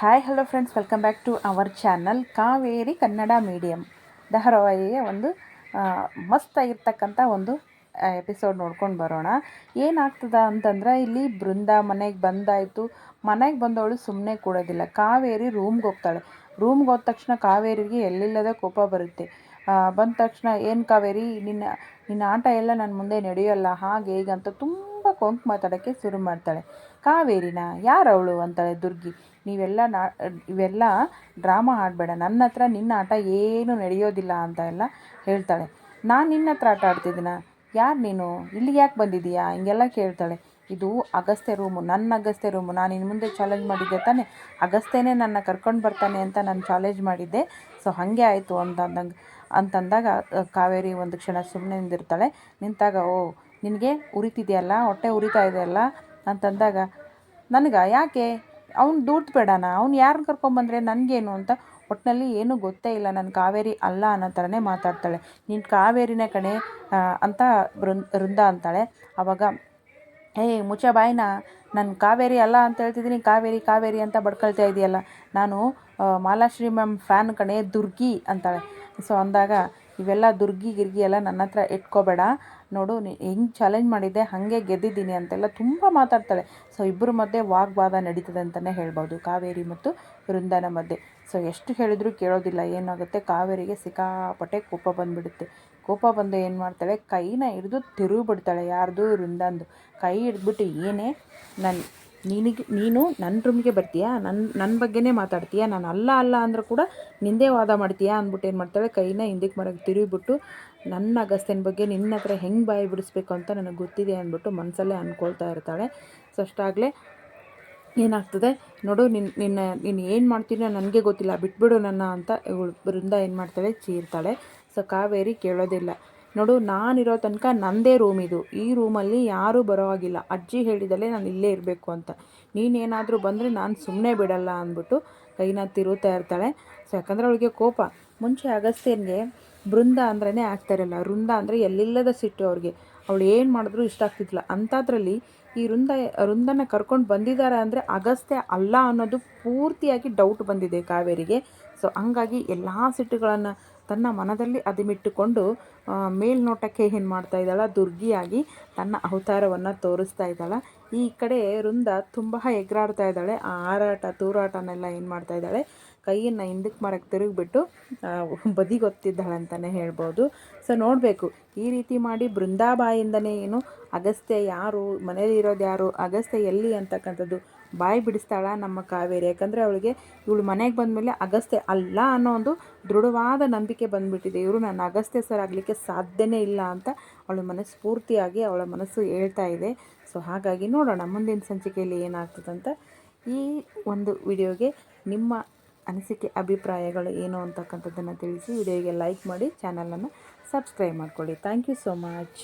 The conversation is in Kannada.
Hi hello friends welcome back to our channel Kaveri Kannada medium ಧಾರಾವಾಹಿಯ ಒಂದು ಮಸ್ತ್ ಮಸ್ತಾಗಿರ್ತಕ್ಕಂಥ ಒಂದು ಎಪಿಸೋಡ್ ನೋಡ್ಕೊಂಡು ಬರೋಣ. ಏನಾಗ್ತದ ಅಂತಂದ್ರೆ, ಇಲ್ಲಿ ಬೃಂದ ಮನೆಗೆ ಬಂದಾಯಿತು. ಮನೆಗೆ ಬಂದವಳು ಸುಮ್ಮನೆ ಕೊಡೋದಿಲ್ಲ. ಕಾವೇರಿ ರೂಮ್ಗೆ ಹೋಗ್ತಾಳೆ. ರೂಮ್ಗೆ ಹೋದ ತಕ್ಷಣ ಕಾವೇರಿಗೆ ಎಲ್ಲಿಲ್ಲದ ಕೋಪ ಬರುತ್ತೆ. ಬಂದ ತಕ್ಷಣ, ಏನು ಕಾವೇರಿ, ನಿನ್ನ ನಿನ್ನ ಆಟ ಎಲ್ಲ ನನ್ನ ಮುಂದೆ ನಡೆಯೋಲ್ಲ. ಹಾಗೆ ಹೇಗಂತ ಅಂತ ಕೊಂಕು ಮಾತಾಡೋಕ್ಕೆ ಶುರು ಮಾಡ್ತಾಳೆ. ಕಾವೇರಿನ? ಯಾರವಳು? ಅಂತಾಳೆ ದುರ್ಗಿ. ನೀವೆಲ್ಲ ನಾ, ಇವೆಲ್ಲ ಡ್ರಾಮಾ ಆಡಬೇಡ ನನ್ನ ಹತ್ರ ನಿನ್ನ ಆಟ ಏನು ನಡೆಯೋದಿಲ್ಲ ಅಂತ ಎಲ್ಲ ಹೇಳ್ತಾಳೆ. ನಾನು ನಿನ್ನ ಹತ್ರ ಆಟ ಆಡ್ತಿದ್ದೀನ? ಯಾರು ನೀನು? ಇಲ್ಲಿಗೆ ಯಾಕೆ ಬಂದಿದ್ದೀಯಾ? ಹಿಂಗೆಲ್ಲ ಕೇಳ್ತಾಳೆ. ಇದು ಅಗಸ್ತ್ಯ ರೂಮು. ನನ್ನ ಅಗಸ್ತ್ಯ ರೂಮು. ನಾನು ಇನ್ನು ಮುಂದೆ ಚಾಲೆಂಜ್ ಮಾಡಿದ್ದೆ ತಾನೇ. ಅಗಸ್ತ್ಯನೇ ನನ್ನ ಕರ್ಕೊಂಡು ಬರ್ತಾನೆ ಅಂತ ನಾನು ಚಾಲೆಂಜ್ ಮಾಡಿದ್ದೆ. ಸೊ ಹಾಗೆ ಆಯಿತು ಅಂತ ಅಂದಂಗೆ ಅಂತಂದಾಗ, ಕಾವೇರಿ ಒಂದು ಕ್ಷಣ ಸುಮ್ಮನೆ ನಿಂದಿರ್ತಾಳೆ ನಿಂತಾಗ, ಓ ನಿನಗೆ ಉರಿತಿದೆಯಲ್ಲ, ಹೊಟ್ಟೆ ಉರಿತಾ ಇದೆಯಲ್ಲ? ಅಂತಂದಾಗ ನನಗೆ ಯಾಕೆ? ಅವ್ನು ದುಡ್ಡು ಬೇಡನ, ಅವ್ನು ಯಾರನ್ನ ಕರ್ಕೊಂಬಂದ್ರೆ ನನಗೇನು ಅಂತ ಒಟ್ಟಿನಲ್ಲಿ ಏನೂ ಗೊತ್ತೇ ಇಲ್ಲ. ನನ್ನ ಕಾವೇರಿ ಅಲ್ಲ ಅನ್ನೋ ಥರನೇ ಮಾತಾಡ್ತಾಳೆ. ನೀನು ಕಾವೇರಿನೇ ಕಣೆ ಅಂತ ವೃಂದ ಅಂತಾಳೆ. ಆವಾಗ ಏಯ್ ಮುಚ್ಚ ಬಾಯಿನ, ನಾನು ಕಾವೇರಿ ಅಲ್ಲ ಅಂತ ಹೇಳ್ತಿದ್ದೀನಿ. ಕಾವೇರಿ ಕಾವೇರಿ ಅಂತ ಬಡ್ಕೊಳ್ತಾ ಇದೆಯಲ್ಲ. ನಾನು ಮಾಲಾಶ್ರೀ ಮ್ಯಾಮ್ ಫ್ಯಾನ್ ಕಣೆ ದುರ್ಗಿ ಅಂತಾಳೆ. ಸೊ ಅಂದಾಗ ಇವೆಲ್ಲ ದುರ್ಗಿ ಗಿರ್ಗಿ ಎಲ್ಲ ನನ್ನ ಹತ್ರ ಇಟ್ಕೋಬೇಡ. ನೋಡು ಹೆಂಗೆ ಚಾಲೆಂಜ್ ಮಾಡಿದ್ದೆ, ಹಾಗೆ ಗೆದ್ದಿದ್ದೀನಿ ಅಂತೆಲ್ಲ ತುಂಬ ಮಾತಾಡ್ತಾಳೆ. ಸೊ ಇಬ್ಬರ ಮಧ್ಯೆ ವಾಗ್ವಾದ ನಡೀತದೆ ಅಂತಲೇ ಹೇಳ್ಬೋದು. ಕಾವೇರಿ ಮತ್ತು ವೃಂದನ ಮಧ್ಯೆ. ಸೊ ಎಷ್ಟು ಹೇಳಿದ್ರು ಕೇಳೋದಿಲ್ಲ, ಏನಾಗುತ್ತೆ? ಕಾವೇರಿಗೆ ಸಿಕ್ಕಾಪಟ್ಟೆ ಕೋಪ ಬಂದುಬಿಡುತ್ತೆ. ಕೋಪ ಬಂದು ಏನು ಮಾಡ್ತಾಳೆ? ಕೈನ ಹಿಡಿದು ತಿರುಗಿ ಬಿಡ್ತಾಳೆ ಯಾರ್ದು? ವೃಂದಂದು ಕೈ ಹಿಡಿದ್ಬಿಟ್ಟು ಏನೇ ನನ್ನ ನಿನಗೆ, ನೀನು ನನ್ನ ರೂಮ್ಗೆ ಬರ್ತೀಯಾ? ನನ್ನ ನನ್ನ ಬಗ್ಗೆನೇ ಮಾತಾಡ್ತೀಯಾ? ನಾನು ಅಲ್ಲ ಅಲ್ಲ ಅಂದರೂ ಕೂಡ ನಿಂದೇ ವಾದ ಮಾಡ್ತೀಯಾ ಅಂದ್ಬಿಟ್ಟು ಏನು ಮಾಡ್ತಾಳೆ? ಕೈನ ಹಿಂದಕ್ಕೆ ಮರಕ್ಕೆ ತಿರುಗಿಬಿಟ್ಟು, ನನ್ನ ಅಗಸ್ತ್ಯನ ಬಗ್ಗೆ ನಿನ್ನ ಹತ್ರ ಹೆಂಗೆ ಬಾಯಿ ಬಿಡಿಸ್ಬೇಕು ಅಂತ ನನಗೆ ಗೊತ್ತಿದೆ ಅಂದ್ಬಿಟ್ಟು ಮನಸ್ಸಲ್ಲೇ ಅಂದ್ಕೊಳ್ತಾ ಇರ್ತಾಳೆ. ಸೊ, ಅಷ್ಟಾಗಲೇ ಏನಾಗ್ತದೆ? ನೋಡು ನಿನ್ನ ನಿನ್ನ, ನೀನು ಏನು ಮಾಡ್ತೀನೋ ನನಗೆ ಗೊತ್ತಿಲ್ಲ. ಬಿಟ್ಬಿಡು ನನ್ನ ಅಂತ ಇವಳು ಬೃಂದ ಏನು ಮಾಡ್ತಾಳೆ? ಚೀರ್ತಾಳೆ. ಸೊ, ಕಾವೇರಿ ಕೇಳೋದಿಲ್ಲ. ನೋಡು, ನಾನಿರೋ ತನಕ ನನ್ನದೇ ರೂಮ್ ಇದು. ಈ ರೂಮಲ್ಲಿ ಯಾರೂ ಬರೋ ಹಾಗಿಲ್ಲ ಅಜ್ಜಿ ಹೇಳಿದಲ್ಲೇ ನಾನು ಇಲ್ಲೇ ಇರಬೇಕು ಅಂತ. ನೀನೇನಾದರೂ ಬಂದರೆ ನಾನು ಸುಮ್ಮನೆ ಬಿಡಲ್ಲ ಅಂದ್ಬಿಟ್ಟು ಕೈನ ತಿರುತ್ತಾ ಇರ್ತಾಳೆ. ಸೊ ಯಾಕಂದರೆ ಅವಳಿಗೆ ಕೋಪ. ಮುಂಚೆ ಅಗಸ್ತ್ಯನಿಗೆ ಬೃಂದ ಅಂದ್ರೇ ಆಗ್ತಾಯಿರಲ್ಲ ವೃಂದ ಅಂದರೆ ಎಲ್ಲಿಲ್ಲದ ಸಿಟ್ಟು ಅವ್ರಿಗೆ. ಅವಳು ಏನು ಮಾಡಿದ್ರು ಇಷ್ಟ ಆಗ್ತಿದ್ಲ ಅಂಥದ್ರಲ್ಲಿ ಈ ವೃಂದ, ವೃಂದನ ಕರ್ಕೊಂಡು ಬಂದಿದ್ದಾರೆ ಅಂದರೆ ಅಗಸ್ತ್ಯ ಅಲ್ಲ ಅನ್ನೋದು ಪೂರ್ತಿಯಾಗಿ ಡೌಟ್ ಬಂದಿದೆ ಕಾವೇರಿಗೆ. ಸೊ ಹಂಗಾಗಿ ಎಲ್ಲ ಸಿಟ್ಟುಗಳನ್ನು ತನ್ನ ಮನದಲ್ಲಿ ಅದಿಮಿಟ್ಟುಕೊಂಡು ಮೇಲ್ನೋಟಕ್ಕೆ ಏನು ಮಾಡ್ತಾ ಇದ್ದಾಳ? ದುರ್ಗಿಯಾಗಿ ತನ್ನ ಅವತಾರವನ್ನು ತೋರಿಸ್ತಾ ಇದ್ದಾಳೆ. ಈ ಕಡೆ ವೃಂದ ತುಂಬ ಎಗರಾಡ್ತಾ ಇದ್ದಾಳೆ. ಆ ಹಾರಾಟ, ತೂರಾಟನೆಲ್ಲ ಏನು ಮಾಡ್ತಾ ಇದ್ದಾಳೆ? ಕೈಯನ್ನು ಹಿಂದಕ್ಕೆ ಮರಕ್ಕೆ ತಿರುಗಿಬಿಟ್ಟು ಬದಿಗೊತ್ತಿದ್ದಾಳೆ ಅಂತಲೇ ಹೇಳ್ಬೋದು. ಸೊ ನೋಡಬೇಕು, ಈ ರೀತಿ ಮಾಡಿ ಬೃಂದಾಬಾಯಿಂದನೇ ಏನು ಅಗಸ್ತ್ಯ ಯಾರು ಮನೇಲಿ ಇರೋದು ಯಾರು, ಅಗಸ್ತ್ಯ ಎಲ್ಲಿ ಅಂತಕ್ಕಂಥದ್ದು? ಬಾಯಿ ಬಿಡಿಸ್ತಾಳ ನಮ್ಮ ಕಾವೇರಿ. ಯಾಕಂದರೆ ಅವಳಿಗೆ ಇವಳು ಮನೆಗೆ ಬಂದಮೇಲೆ ಅಗಸ್ತ್ಯ ಅಲ್ಲ ಅನ್ನೋ ಒಂದು ದೃಢವಾದ ನಂಬಿಕೆ ಬಂದುಬಿಟ್ಟಿದೆ. ಇವರು ನನ್ನ ಅಗಸ್ತ್ಯ ಸರ್ ಆಗಲಿಕ್ಕೆ ಸಾಧ್ಯನೇ ಇಲ್ಲ ಅಂತ ಅವಳ ಮನಸ್ಸು ಪೂರ್ತಿಯಾಗಿ ಅವಳ ಮನಸ್ಸು ಹೇಳ್ತಾ ಇದೆ. ಸೊ ಹಾಗಾಗಿ ನೋಡೋಣ ಮುಂದಿನ ಸಂಚಿಕೆಯಲ್ಲಿ ಏನಾಗ್ತದಂತ ಈ ಒಂದು ವಿಡಿಯೋಗೆ ನಿಮ್ಮ ಅನಿಸಿಕೆ, ಅಭಿಪ್ರಾಯಗಳು ಏನು ಅಂತಕ್ಕಂಥದ್ದನ್ನು ತಿಳಿಸಿ ವಿಡಿಯೋಗೆ ಲೈಕ್ ಮಾಡಿ, ಚಾನಲನ್ನು ಸಬ್ಸ್ಕ್ರೈಬ್ ಮಾಡ್ಕೊಳ್ಳಿ. Thank you so much.